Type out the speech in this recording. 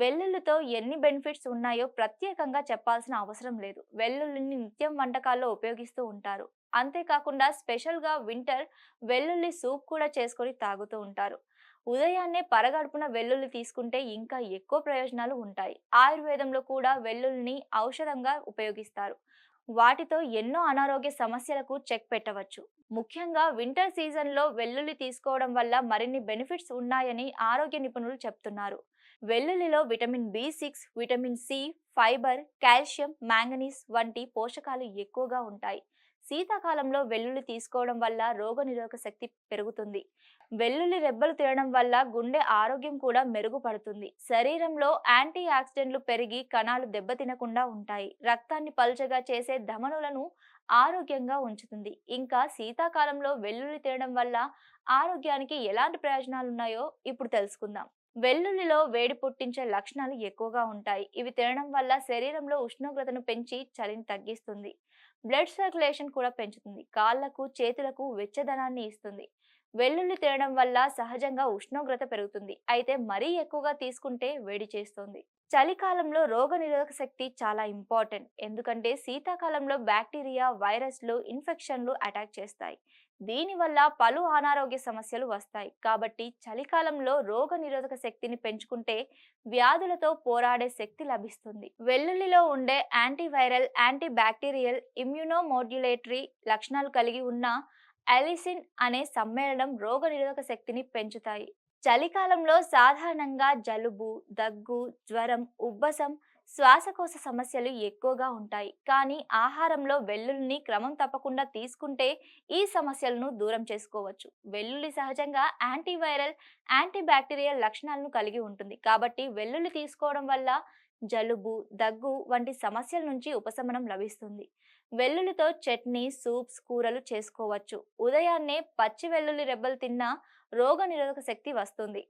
వెల్లుల్లితో ఎన్ని బెనిఫిట్స్ ఉన్నాయో ప్రత్యేకంగా చెప్పాల్సిన అవసరం లేదు. వెల్లుల్లిని నిత్యం వంటకాల్లో ఉపయోగిస్తూ ఉంటారు. అంతేకాకుండా స్పెషల్గా వింటర్ వెల్లుల్లి సూప్ కూడా చేసుకొని తాగుతూ ఉంటారు. ఉదయాన్నే పరగడుపున వెల్లుల్లి తీసుకుంటే ఇంకా ఎక్కువ ప్రయోజనాలు ఉంటాయి. ఆయుర్వేదంలో కూడా వెల్లుల్లిని ఔషధంగా ఉపయోగిస్తారు. వాటితో ఎన్నో అనారోగ్య సమస్యలకు చెక్ పెట్టవచ్చు. ముఖ్యంగా వింటర్ సీజన్లో వెల్లుల్లి తీసుకోవడం వల్ల మరిన్ని బెనిఫిట్స్ ఉన్నాయని ఆరోగ్య నిపుణులు చెప్తున్నారు. వెల్లుల్లిలో vitamin B six vitamin C fibre calcium manganese వంటి పోషకాలు ఎక్కువగా ఉంటాయి. శీతాకాలంలో వెల్లుల్లి తీసుకోవడం వల్ల రోగనిరోధక శక్తి పెరుగుతుంది. వెల్లుల్లి రెబ్బలు తినడం వల్ల గుండె ఆరోగ్యం కూడా మెరుగుపడుతుంది. శరీరంలో యాంటీ ఆక్సిడెంట్లు పెరిగి కణాలు దెబ్బతినకుండా ఉంటాయి. రక్తాన్ని పల్చగా చేసే ధమనులను ఆరోగ్యంగా ఉంచుతుంది. ఇంకా శీతాకాలంలో వెల్లుల్లి తినడం వల్ల ఆరోగ్యానికి ఎలాంటి ప్రయోజనాలు ఉన్నాయో ఇప్పుడు తెలుసుకుందాం. వెల్లుల్లిలో వేడి పుట్టించే లక్షణాలు ఎక్కువగా ఉంటాయి. ఇవి తినడం వల్ల శరీరంలో ఉష్ణోగ్రతను పెంచి చలిని తగ్గిస్తుంది. బ్లడ్ సర్క్యులేషన్ కూడా పెంచుతుంది. కాళ్ళకు చేతులకు వెచ్చదనాన్ని ఇస్తుంది. వెల్లుల్లి తినడం వల్ల సహజంగా ఉష్ణోగ్రత పెరుగుతుంది. అయితే మరీ ఎక్కువగా తీసుకుంటే వేడి చేస్తుంది. చలికాలంలో రోగ నిరోధక శక్తి చాలా ఇంపార్టెంట్. ఎందుకంటే శీతాకాలంలో బ్యాక్టీరియా వైరస్లు ఇన్ఫెక్షన్లు అటాక్ చేస్తాయి. దీనివల్ల పలు అనారోగ్య సమస్యలు వస్తాయి. కాబట్టి చలికాలంలో రోగ నిరోధక శక్తిని పెంచుకుంటే వ్యాధులతో పోరాడే శక్తి లభిస్తుంది. వెల్లుల్లిలో ఉండే యాంటీవైరల్ యాంటీ బ్యాక్టీరియల్ ఇమ్యూనోమోడ్యులేటరీ లక్షణాలు కలిగి ఉన్న అలిసిన్ అనే సమ్మేళనం రోగ నిరోధక శక్తిని పెంచుతాయి. చలికాలంలో సాధారణంగా జలుబు దగ్గు జ్వరం ఉబ్బసం శ్వాసకోశ సమస్యలు ఎక్కువగా ఉంటాయి. కానీ ఆహారంలో వెల్లుల్లిని క్రమం తప్పకుండా తీసుకుంటే ఈ సమస్యలను దూరం చేసుకోవచ్చు. వెల్లుల్లి సహజంగా యాంటీవైరల్ యాంటీబ్యాక్టీరియల్ లక్షణాలను కలిగి ఉంటుంది. కాబట్టి వెల్లుల్లి తీసుకోవడం వల్ల జలుబు దగ్గు వంటి సమస్యల నుంచి ఉపశమనం లభిస్తుంది. వెల్లుల్లితో చట్నీ సూప్స్ కూరలు చేసుకోవచ్చు. ఉదయాన్నే పచ్చి వెల్లుల్లి రెబ్బలు తిన్నా రోగ నిరోధక శక్తి వస్తుంది.